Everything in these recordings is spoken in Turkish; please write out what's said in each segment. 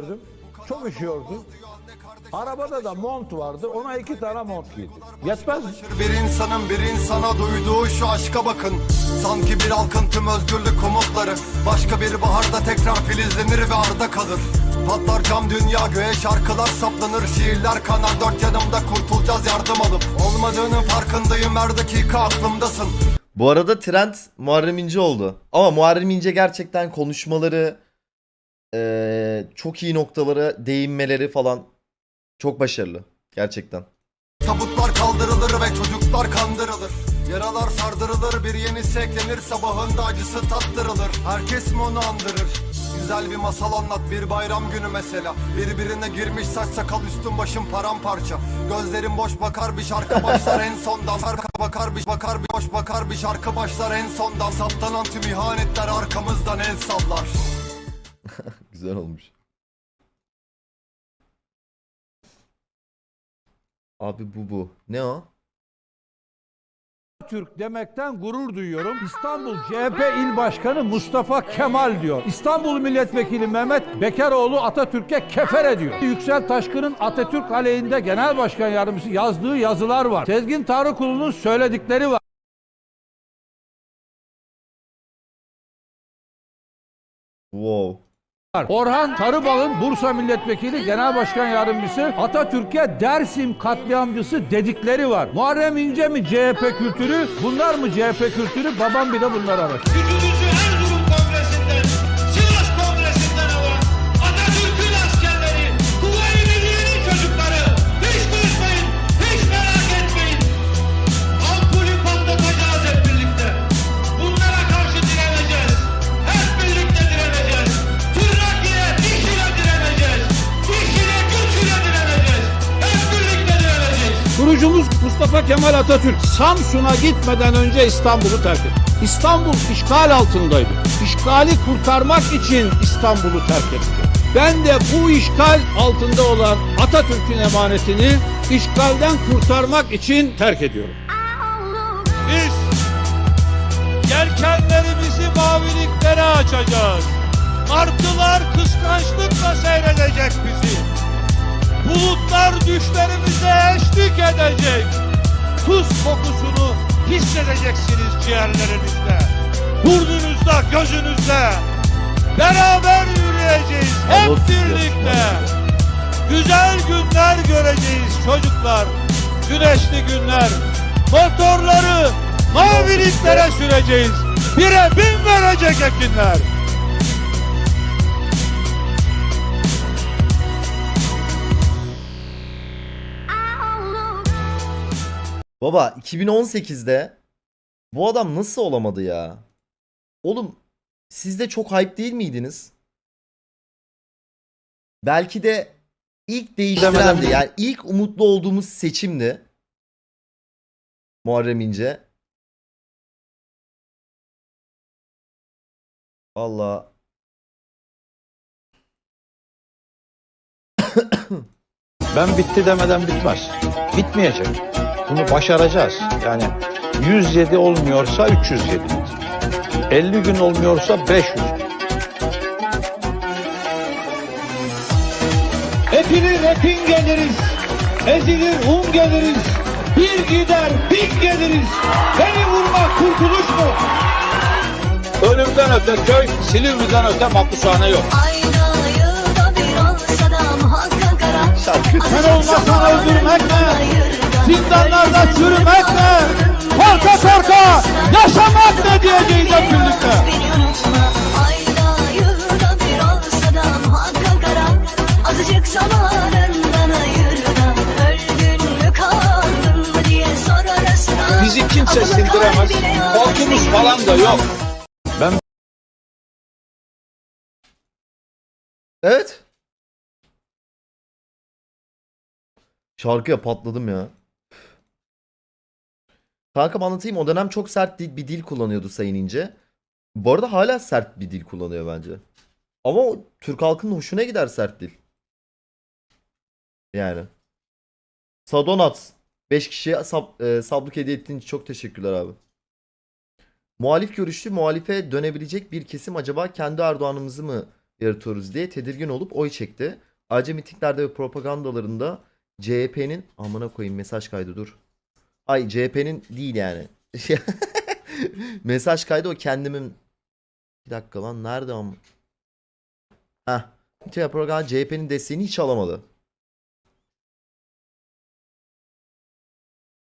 gördüm. Çok üşüyordu. Arabada da mont vardı. Ona iki tane mont giydim. Yetmez mi? Bir insanın bir insana duyduğu şu aşka bakın Sanki bir halkın tüm özgürlük umutları Başka bir baharda tekrar filizlenir ve arda kalır Patlar cam dünya göğe şarkılar saplanır Şiirler kanar dört yanımda kurtulacağız yardım alıp Olmadığının farkındayım her dakika aklımdasın Bu arada trend Muharrem İnce oldu. Ama Muharrem İnce gerçekten konuşmaları eee, çok iyi noktalara değinmeleri falan çok başarılı. Gerçekten. Tabutlar kaldırılır ve çocuklar kandırılır. Yaralar sardırılır bir yenisi eklenir Sabahında acısı tattırılır. Herkes mi onu andırır? Güzel bir masal anlat bir bayram günü mesela. Birbirine girmiş saç sakal üstün başım paramparça. Gözlerim boş bakar bir şarkı başlar en sondan. Arka bakar bir bakar bir boş bakar bir şarkı başlar en sondan. Saptanan tüm ihanetler arkamızdan el sallar Güzel olmuş. Abi bu bu. Ne o? Türk demekten gurur duyuyorum. İstanbul CHP İl Başkanı Mustafa Kemal diyor. İstanbul Milletvekili Mehmet Bekaroğlu Atatürk'e kefer ediyor. Yüksel Taşkın'ın Atatürk aleyhinde Genel Başkan Yardımcısı yazdığı yazılar var. Sezgin Tarıkulu'nun söyledikleri var. Wow. Orhan Tarıbal'ın Bursa Milletvekili Genel Başkan Yardımcısı Atatürk'e Dersim katliamcısı dedikleri var. Muharrem İnce mi CHP kültürü, bunlar mı CHP kültürü? Babam bir de bunları araştırıyor. Kurucumuz Mustafa Kemal Atatürk Samsun'a gitmeden önce İstanbul'u terk etti. İstanbul işgal altındaydı. İşgali kurtarmak için İstanbul'u terk etti. Ben de bu işgal altında olan Atatürk'ün emanetini işgalden kurtarmak için terk ediyorum. Biz yelkenlerimizi maviliklere açacağız. Martılar kıskançlıkla seyredecek bizi. Bulutlar düşlerimize eşlik edecek. Tuz kokusunu hissedeceksiniz ciğerlerinizde. Burnunuzda, gözünüzde. Beraber yürüyeceğiz hep birlikte. Güzel günler göreceğiz çocuklar. Güneşli günler. Motorları maviliklere süreceğiz. Bire bin verecek ekinler. Baba 2018'de bu adam nasıl olamadı ya? Oğlum siz de çok hype değil miydiniz? Belki de ilk değiştirendi. Yani ilk umutlu olduğumuz seçimdi. Muharrem İnce. Allah. Ben bitti demeden bitmez. Bitmeyecek. Bunu başaracağız. Yani 107 olmuyorsa 307. 50 gün olmuyorsa 500 gün. Epilir epin geliriz. Ezilir un geliriz. Bir gider bin geliriz. Beni vurmak kurtuluş mu? Ölümden öte köy, Silivri'den öte mapushane yok. Ayda yılda bir olsa da muhakkak ara. Sen olmasan öldürmek ne? Zindanlarda çürümek ne? Korka korka yaşamak ne diyeceğiz hep birlikte. Azıcık zamanından. Öldün mü kaldın mı diye. Bizi kimse sindiremez. Korkumuz falan da yok. Ben Evet. Şarkıya patladım ya. Kankam anlatayım o dönem çok sert bir dil kullanıyordu Sayın İnce. Bu arada hala sert bir dil kullanıyor bence. Ama Türk halkının hoşuna gider sert dil. Yani. Sadonat. 5 kişiye sab e, sablık hediye ettiğin için çok teşekkürler abi. Muhalif görüşlü muhalife dönebilecek bir kesim acaba kendi Erdoğan'ımızı mı yaratıyoruz diye tedirgin olup oy çekti. Ayrıca mitinglerde ve propagandalarında CHP'nin amına koyayım mesaj kaydı dur. Ay CHP'nin değil yani. mesaj kaydı o kendimin. Bir dakika lan nerede am? Heh. Ve propaganda CHP'nin desteğini hiç alamadı.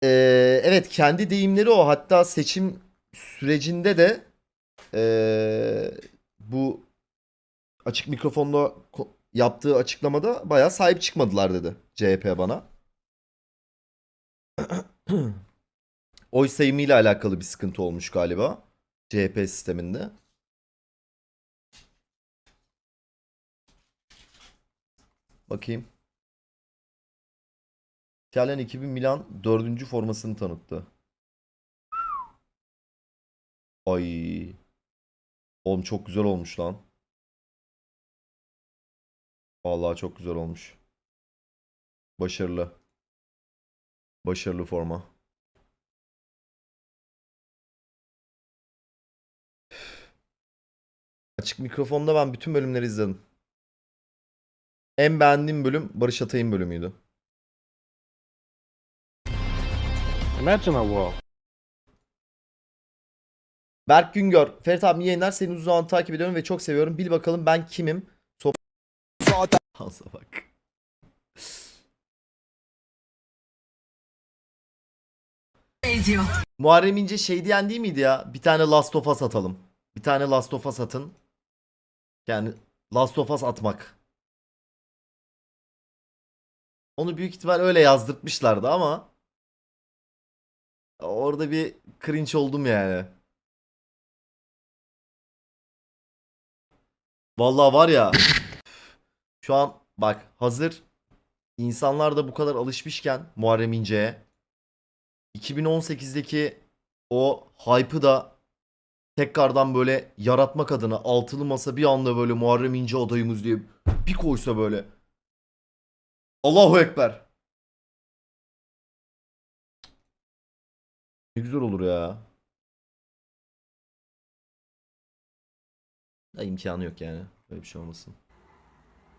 Ee, evet kendi deyimleri o. Hatta seçim sürecinde de ee, bu açık mikrofonla yaptığı açıklamada bayağı sahip çıkmadılar dedi CHP bana. Oy sayımıyla alakalı bir sıkıntı olmuş galiba CHP sisteminde. Bakayım. İtalyan ekibi Milan dördüncü formasını tanıttı. Ay. Oğlum çok güzel olmuş lan. Vallahi çok güzel olmuş. Başarılı. Başarılı forma. Açık mikrofonda ben bütün bölümleri izledim. En beğendiğim bölüm Barış Atay'ın bölümüydü. Imagine a world Berk Güngör. Ferit abi iyi yayınlar. Seni uzun zaman takip ediyorum ve çok seviyorum. Bil bakalım ben kimim? Sop Zaten. bak. Muharrem İnce şey diyen değil miydi ya? Bir tane Last of Us atalım. Bir tane Last of Us atın. Yani Last of Us atmak. Onu büyük ihtimal öyle yazdırtmışlardı ama orada bir cringe oldum yani. Vallahi var ya şu an bak hazır insanlar da bu kadar alışmışken Muharrem İnce'ye 2018'deki o hype'ı da tekrardan böyle yaratmak adına altılı masa bir anda böyle Muharrem İnce adayımız diye bir koysa böyle. Allahu Ekber. Ne güzel olur ya. Da imkanı yok yani. Böyle bir şey olmasın.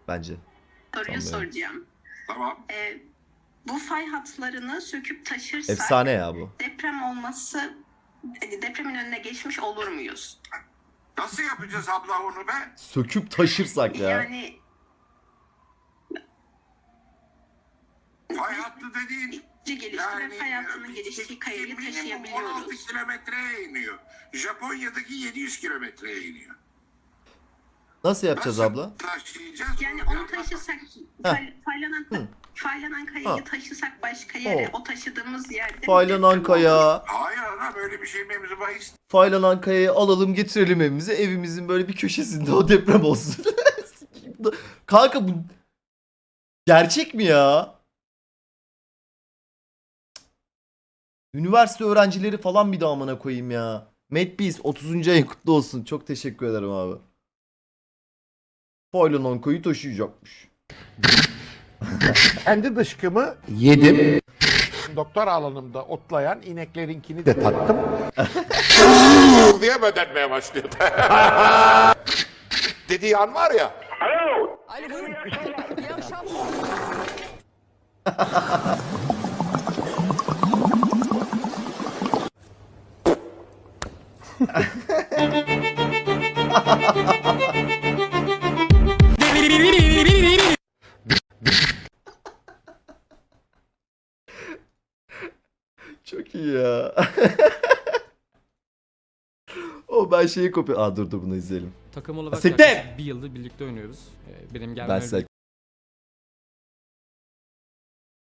Bence. soruyu soracağım. Tamam. Ee, bu fay hatlarını söküp taşırsak Efsane ya bu. deprem olması e, depremin önüne geçmiş olur muyuz? Nasıl yapacağız abla onu be? Söküp taşırsak ya. Yani Fay hattı dediğin iyice gelişti ve fay hattının geliştiği kayayı minimum 16 taşıyabiliyoruz. kilometreye iniyor. Japonya'daki 700 kilometreye iniyor. Nasıl yapacağız Nasıl abla? Taşıyacağız. Yani onu taşısak fay- faylanan Hı. faylanan kayayı Ha. taşısak başka yere O. o taşıdığımız yerde Faylanan kaya. Hayır ana böyle bir şey mevzu bahis. Faylanan kayayı alalım getirelim evimize. Evimizin böyle bir köşesinde o deprem olsun. Kanka bu gerçek mi ya? Üniversite öğrencileri falan bir de amına koyayım ya. Medbeast 30. ayın kutlu olsun. Çok teşekkür ederim abi. Kayayı taşıyacakmış. Kendi dışkımı yedim. Doktor alanımda otlayan ineklerinkini de tattım. diye bedenmeye başlıyor. Dediği an var ya. Çok iyi ya. o ben şeyi kopya... Aa dur dur bunu izleyelim. Takım olarak Siktir! yaklaşık bir yıldır birlikte oynuyoruz. Ee, Benim Ben gelmem birlikte